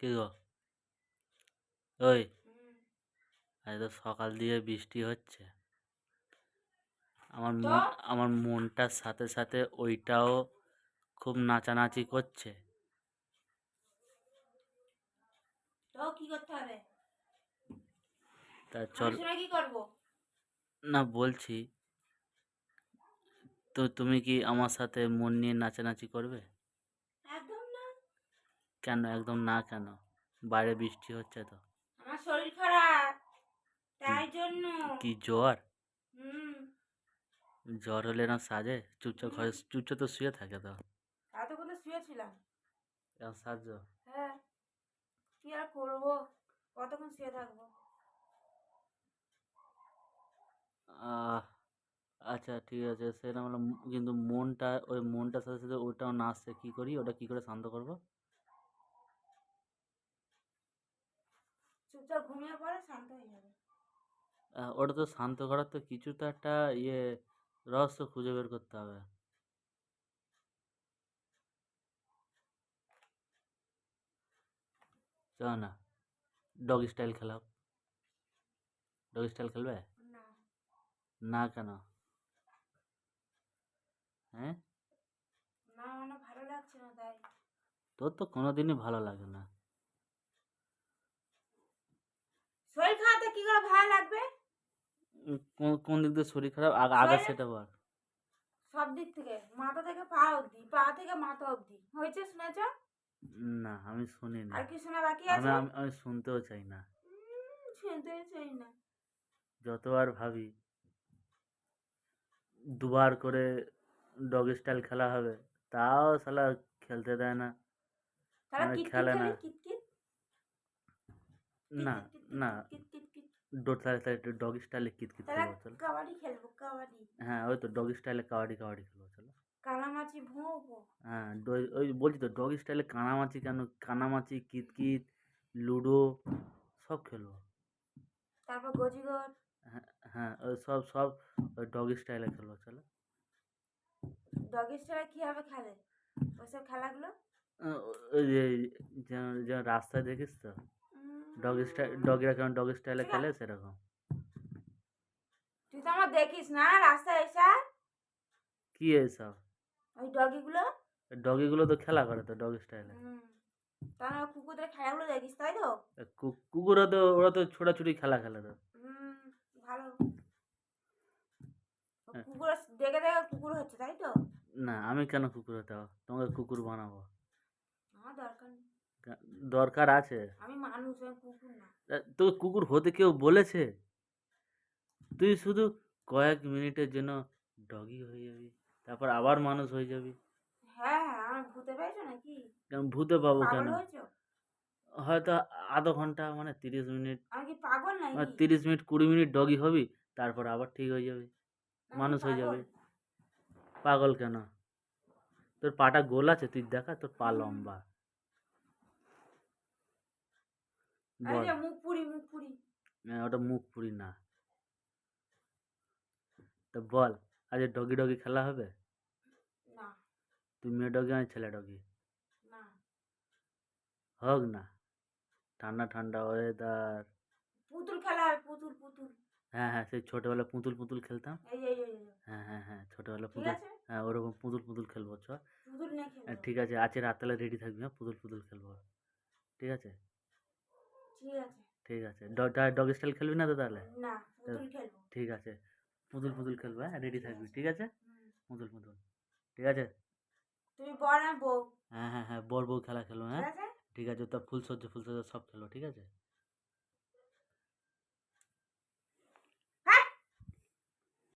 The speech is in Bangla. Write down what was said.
কি গো? ওই। আজ তো সকাল দিয়ে বৃষ্টি হচ্ছে। আমার মন আমার মনটার সাথে সাথে ওইটাও খুব নাচানাচি করছে। তো কি করতে হবে? তা চল। কি করব? না বলছি। তো তুমি কি আমার সাথে মন নিয়ে নাচানাচি করবে? কেন? একদম না কেন? বাইরে বৃষ্টি হচ্ছে তো। আমার শরীর খারাপ তাই জন্য। কি জ্বর? জ্বর হলে না সাজে? চুপচাপ ঘরে চুপচাপ তো শুয়ে থাকে তো। এতক্ষণ তো শুয়েছিলাম। সাজো হ্যাঁ। কি আর করব? কতক্ষণ শুয়ে থাকব? আচ্ছা ঠিক আছে। সেটা মানে কিন্তু মনটা ওই মনটার সাথে সাথে ওটাও নাচছে। কি করি? ওটা কি করে শান্ত করব? চুপচাপ ঘুমিয়ে পড়ে শান্ত হয়ে যাবে। ওটা তো শান্ত করার তো কিছু তো একটা ইয়ে রহস্য খুঁজে বের করতে হবে। চলো না ডগ স্টাইল খেলাও। ডগ স্টাইল খেলবে? না কেন? হ্যাঁ? না মানে ভালো লাগছে না তাই। তোর তো কোনোদিনই ভালো লাগে না শরীর খারাপ তো কি করে ভালো লাগবে। কোন দিক দিয়ে শরীর খারাপ? আগে আগে সেটা বল। সব দিক থেকে মাথা থেকে পা অবধি পা থেকে মাথা অবধি। হয়েছে শুনেছ? না আমি শুনিনি। আর কি শোনা বাকি আছে? আমি আমি শুনতেও চাই না। উম, শুনতে চাই না। যতবার ভাবি দুবার করে ডগ স্টাইল খেলা হবে তাও শালা খেলতে দেয় না। মানে খেলে না। না না। ডোর তাহলে তাহলে ডগ স্টাইলে কিত কিত খেলব চলো। কাবাডি খেলব কাবাডি। হ্যাঁ ওই তো ডগ স্টাইলে কাবাডি কাবাডি খেলব চলো। কানামাছি ভোঁবো হ্যাঁ ওই বলছি তো ডগ স্টাইলে কানামাছি কেন কানামাছি কিতকিত লুডো সব খেলব। তারপর গজিগর। হ্যাঁ হ্যাঁ ওই সব সব ওই ডগ স্টাইলে খেলব চলো। ডগি স্টাইলে কীভাবে খেলে? ওইসব খেলাগুলো? ওই যে যেন রাস্তায় দেখিস তো? ডগ স্টাইল ডগিরা কেমন ডগ স্টাইলে খেলে সেরকম। তুই তো আমার দেখিস না রাস্তায় এসা কি এইসব ওই ডগিগুলো ডগিগুলো তো খেলা করে তো ডগ স্টাইলে তাহলে কুকুরদের খেলাগুলো দেখিস তাই তো? কুকুরও তো ওরা তো ছোটাছুটি খেলা খেলে তো। ভালো। হ্যাঁ। কুকুর দেখে দেখে কুকুর হচ্ছে তাই তো? না আমি কেন কুকুর হতে তোমাকে কুকুর বানাবো। আমার দরকার নেই। দরকার আছে। আমি মানুষ আমি কুকুর না। তোকে কুকুর হতে কেউ বলেছে? তুই শুধু কয়েক মিনিটের জন্য ডগি হয়ে যাবি তারপর আবার মানুষ হয়ে যাবি। হ্যাঁ আমার ভূতে নাকি? কেন ভূতে পাবো কেন? হয়তো আধা ঘণ্টা মানে তিরিশ মিনিট আমি পাগল মানে তিরিশ মিনিট কুড়ি মিনিট ডগি হবি তারপর আবার ঠিক হয়ে যাবে মানুষ হয়ে যাবে। পাগল। কেন? তোর পাটা গোল আছে তুই দেখা তোর পা লম্বা। এই বল। যে মুখ পুরি মুখ পুরি হ্যাঁ, ওটা মুখ পুরি না। তো বল আজ ডগি ডগি খেলা হবে? না। তুই মেয়ে ডগি আমি ছেলে ডগি? না। হোক না। ঠান্ডা ঠান্ডা ওয়েদার পুতুল খেলা পুতুল পুতুল। হ্যাঁ হ্যাঁ সেই ছোটোবেলা পুতুল পুতুল খেলতাম। হ্যাঁ হ্যাঁ হ্যাঁ ছোটোবেলা পুতুল হ্যাঁ ওরকম পুতুল পুতুল খেলব চ। ঠিক আছে আজকে রাতবেলা রেডি থাকবি হ্যাঁ পুতুল পুতুল খেলব। ঠিক আছে? ঠিক আছে। ঠিক আছে। ডগ স্টাইল খেলবি না তো তাহলে? না পুতুল খেলব। ঠিক আছে। পুতুল পুতুল খেলব হ্যাঁ? রেডি থাকবি ঠিক আছে। পুতুল পুতুল। ঠিক আছে? তুমি বর আর বউ? হ্যাঁ হ্যাঁ হ্যাঁ বর বউ খেলা খেলো হ্যাঁ? ঠিক আছে। তা ফুল সজ্জা ফুল সজ্জা সব খেলো ঠিক আছে?